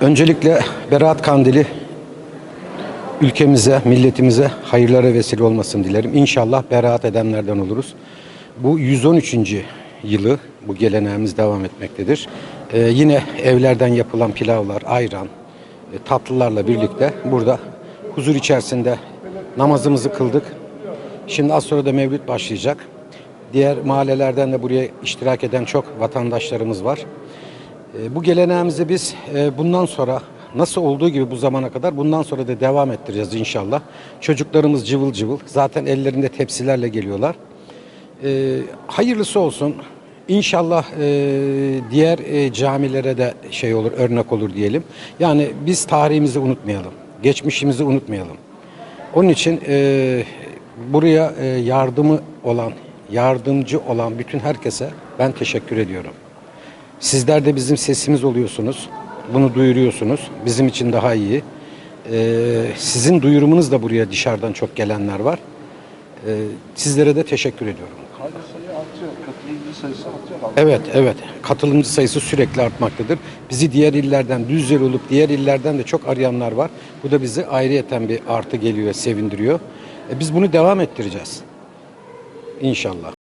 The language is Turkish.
Öncelikle Berat Kandili ülkemize, milletimize hayırlara vesile olmasını dilerim. İnşallah beraat edenlerden oluruz. Bu 113. yılı bu geleneğimiz devam etmektedir. Ee, yine evlerden yapılan pilavlar, ayran, e, tatlılarla birlikte burada huzur içerisinde namazımızı kıldık. Şimdi az sonra da mevlüt başlayacak. Diğer mahallelerden de buraya iştirak eden çok vatandaşlarımız var. E, Bu geleneğimizi biz e, bundan sonra nasıl olduğu gibi bu zamana kadar bundan sonra da devam ettireceğiz inşallah. Çocuklarımız cıvıl cıvıl. Zaten ellerinde tepsilerle geliyorlar. E, hayırlısı olsun. İnşallah e, diğer e, camilere de şey olur, örnek olur diyelim. Yani biz tarihimizi unutmayalım. Geçmişimizi unutmayalım. Onun için buraya yardımı olan, yardımcı olan bütün herkese ben teşekkür ediyorum. Sizler de bizim sesimiz oluyorsunuz. Bunu duyuruyorsunuz. Bizim için daha iyi. Ee, sizin duyurumunuz da buraya dışarıdan çok gelenler var. Ee, sizlere de teşekkür ediyorum. Kaydı sayı artıyor, katılımcı sayısı artıyor. Evet, evet. Katılımcı sayısı sürekli artmaktadır. Bizi diğer illerden, Düzceli olup diğer illerden de çok arayanlar var. Bu da bizi ayrıyeten bir artı geliyor, sevindiriyor. E, biz bunu devam ettireceğiz. İnşallah.